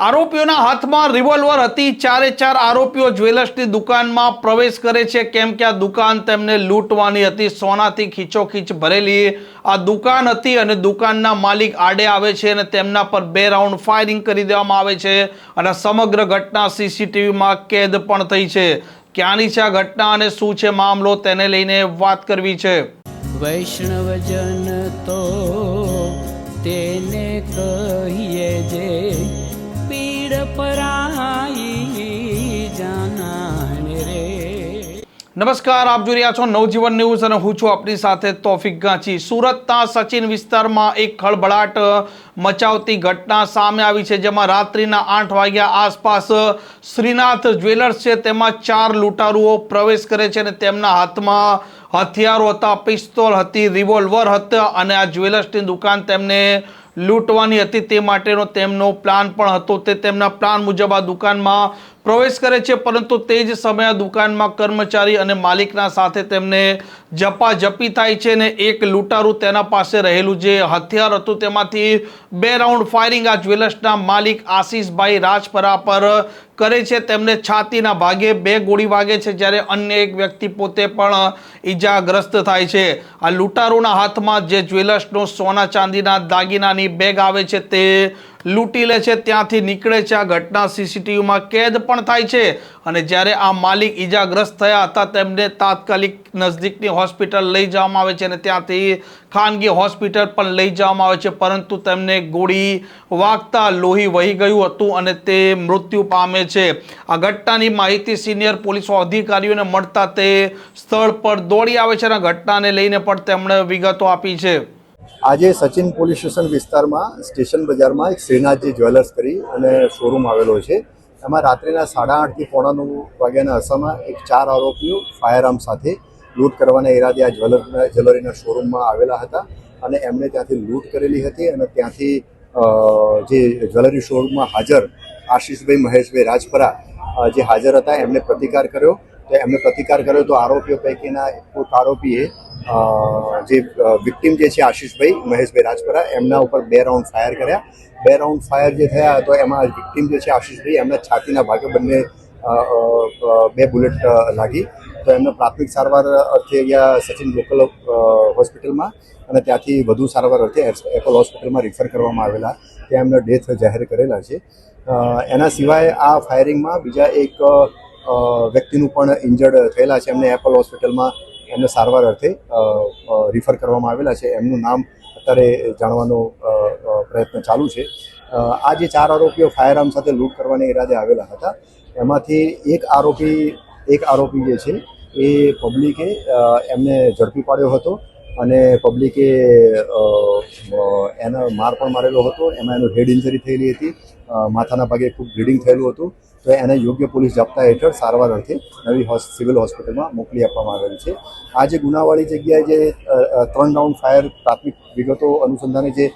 આરોપીઓના હાથમાં રિવોલ્વર હતી. ચારે ચાર આરોપીઓ જ્વેલર્સની દુકાનમાં પ્રવેશ કરે છે. કેમ કે આ દુકાન તેમને લૂંટવાની હતી. સોનાથી ખીચોખીચ ભરેલી આ દુકાન હતી અને દુકાનના માલિક આડે આવે છે અને તેમના પર બે રાઉન્ડ ફાયરિંગ કરી દેવામાં આવે છે અને સમગ્ર ઘટના સીસીટીવીમાં કેદ પણ થઈ છે. ક્યાંની છે આ ઘટના અને શું છે મામલો તેને લઈને વાત કરવી છે. વૈષ્ણવજન તો તેને કહીએ જે નમસ્કાર, આપ જોઈ રહ્યા છો નવજીવન ન્યૂઝ અને હું છું આપની સાથે તોફિક ગાંચી. સુરતના સચિન વિસ્તારમાં એક ખળભળાટ મચાવતી ઘટના સામે આવી છે, જેમાં રાત્રિના આઠ વાગ્યા આસપાસ શ્રીનાથ જ્વેલર્સ છે, તેમાં ચાર લૂંટારુઓ પ્રવેશ કરે છે અને તેમના હાથમાં હથિયારો હતા, પિસ્તોલ હતી, રિવોલ્વર હતા અને આ જ્વેલર્સની દુકાન તેમને લૂંટવાની હતી તે માટેનો તેમનો પ્લાન પણ હતો. તે તેમના પ્લાન મુજબ આ દુકાનમાં પ્રવેશ કરે છે, પરંતુ તે જ સમયે દુકાનમાં કર્મચારી અને માલિકના સાથે તેમને જપાજપી થાય છે ને એક લૂંટારું તેના પાસે રહેલું જે હથિયાર હતું તેમાંથી બે રાઉન્ડ ફાયરિંગ આ જ્વેલર્સના માલિક આશીષભાઈ રાજપરા પર કરે છે. તેમને છાતીના ભાગે બે ગોળી વાગે છે, જ્યારે અન્ય એક વ્યક્તિ પોતે પણ ઈજાગ્રસ્ત થાય છે. આ લૂંટારોના હાથમાં જે જ્વેલર્સનો સોના ચાંદીના દાગીનાની બેગ આવે છે, તે લૂંટી લે છે, ત્યાંથી નીકળે છે. આ ઘટના સીસીટીવીમાં કેદ પણ થાય છે અને જ્યારે આ માલિક ઈજાગ્રસ્ત થયા હતા, તેમને તાત્કાલિક નજદીકની હોસ્પિટલ લઈ જવામાં આવે છે અને ત્યાંથી ખાનગી હોસ્પિટલ પણ લઈ જવામાં આવે છે. પરંતુ તેમને ગોળી વાગતા લોહી વહી ગયું હતું અને તે મૃત્યુ પામે છે. આ ઘટનાની માહિતી સિનિયર પોલીસ અધિકારીઓને મળતા તે સ્થળ પર દોડી આવે છે અને ઘટનાને લઈને પણ તેમણે વિગતો આપી છે. આજે સચિન પોલીસ સ્ટેશન વિસ્તારમાં, સ્ટેશન બજારમાં એક શ્રીનાથજી જ્વેલર્સ કરી અને શોરૂમ આવેલો છે. એમાં રાત્રિના સાડા આઠથી પોણા નવ વાગ્યાના અરસામાં એક ચાર આરોપીઓ ફાયરઆર્મ સાથે લૂંટ કરવાના ઈરાદે આ જ્વેલર, જ્વેલરીના શોરૂમમાં આવેલા હતા અને એમણે ત્યાંથી લૂંટ કરેલી હતી અને ત્યાંથી જે જ્વેલરી શોરૂમમાં હાજર આશીષભાઈ મહેશભાઈ રાજપરા જે હાજર હતા એમણે પ્રતિકાર કર્યો. તો એમણે પ્રતિકાર કર્યો તો આરોપીઓ પૈકીના એક આરોપીએ જે વિક્ટિમ જે છે આશીષભાઈ, મહેશભાઈ રાજપરા, એમના ઉપર બે રાઉન્ડ ફાયર કર્યા. બે રાઉન્ડ ફાયર જે થયા તો એમાં વિક્ટિમ જે છે આશીષભાઈ, એમના છાતીના ભાગે બંને બે બુલેટ લાગી. તો એમને પ્રાથમિક સારવાર અર્થે ગયા સચિન લોકલ હોસ્પિટલમાં અને ત્યાંથી વધુ સારવાર અર્થે એપલ હોસ્પિટલમાં રિફર કરવામાં આવેલા. ત્યાં એમના ડેથ જાહેર કરેલા છે. એના સિવાય આ ફાયરિંગમાં બીજા એક વ્યક્તિનું પણ ઇન્જર્ડ થયેલા છે. એમને એપલ હોસ્પિટલમાં એમને સારવાર અર્થે રિફર કરવામાં આવેલા છે. એમનું નામ અત્યારે જાણવાનો પ્રયત્ન ચાલુ છે. આ જે ચાર આરોપીઓ ફાયરઆર્મ સાથે લૂંટ કરવાના ઈરાદે આવેલા હતા, એમાંથી એક આરોપી એક આરોપી જે છે, એ પબ્લિકે એમને ઝડપી પાડ્યો હતો. અને પબ્લિકે અ, માર પણ મારેલો હતો. એમાં એનું હેડ ઇન્જરી થયેલી હતી. માથાના ભાગે ખૂબ બ્લીડિંગ થયેલું હતું. તો એને યોગ્ય પોલીસ જપ્તા હેઠળ સારવાર અર્થે નવી સિવિલ હોસ્પિટલમાં મોકલી આપવામાં આવેલ છે. આ જે ગુનાવાળી જગ્યાએ જે ત્રણ રાઉન્ડ ફાયર પ્રાથમિક વિગતો અનુસંધાને જે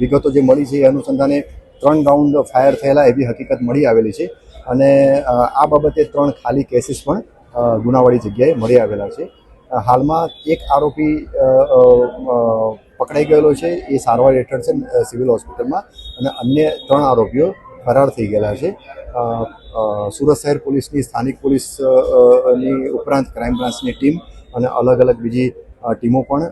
વિગતો જે મળી છે એ અનુસંધાને ત્રણ રાઉન્ડ ફાયર થયેલા એવી હકીકત મળી આવેલી છે. અને આ બાબતે ત્રણ ખાલી કેસીસ પણ ગુનાવાળી જગ્યાએ મળી આવેલા છે. હાલમાં એક આરોપી પકડાઈ ગયેલો છે. એ સારવાર હેઠળ છે સિવિલ હોસ્પિટલમાં. અને અન્ય ત્રણ આરોપીઓ ફરાર થઈ ગયેલા છે. સુરત શહેર પોલીસની, સ્થાનિક પોલીસની ઉપરાંત ક્રાઇમ બ્રાન્ચની ટીમ અને અલગ અલગ બીજી ટીમો પણ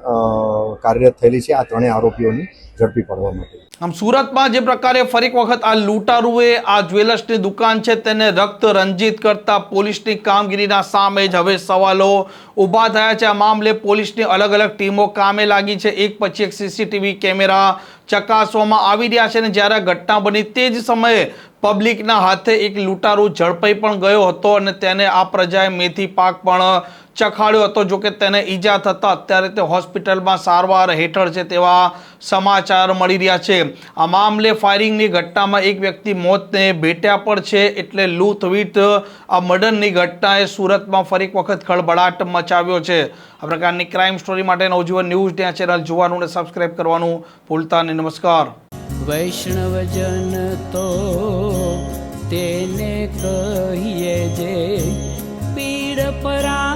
કાર્યરત થયેલી છે. આ ત્રણેય આરોપીઓની ઝડપી પાડવા માટે. આમ સુરતમાં જે પ્રકારે ફરી વખત આ લૂંટારુએ આ જ્વેલર્સની દુકાન છે તેને રક્ત રંજિત કરતા પોલીસની કામગીરીના સામે જ હવે સવાલો ઊભા થયા છે. આ મામલે પોલીસની અલગ અલગ ટીમો કામે લાગી છે. એક પછી એક સીસીટીવી કેમેરા ચકાસવામાં આવી રહ્યા છે અને જ્યારે ઘટના બની તે જ સમયે પબ્લિકના હાથે એક લૂંટારૂ ઝડપાઈ પણ ગયો હતો અને તેને આ પ્રજાએ મેથી પાક પણ ચખાડ્યો હતો. જો કે તેને ઈજા થતા અત્યારે તે હોસ્પિટલમાં સારવાર હેઠળ છે તેવા સમાચાર મળી રહ્યા છે. આ મામલે ફાયરિંગની ઘટનામાં એક વ્યક્તિ મોતને ભેટ્યા પણ છે એટલે લૂથવીટ આ મર્ડરની ઘટનાએ સુરતમાં ફરી એક વખત ખળભળાટ મચાવ્યો છે. આ પ્રકારની ક્રાઇમ સ્ટોરી માટે નવજીવન ન્યૂઝ ત્યાં ચેનલ જોવાનું અને સબસ્ક્રાઇબ કરવાનું ભૂલતા નહીં. નમસ્કાર. વૈષ્ણવજન તો તેને કહીએ જે પીડ પરાઈ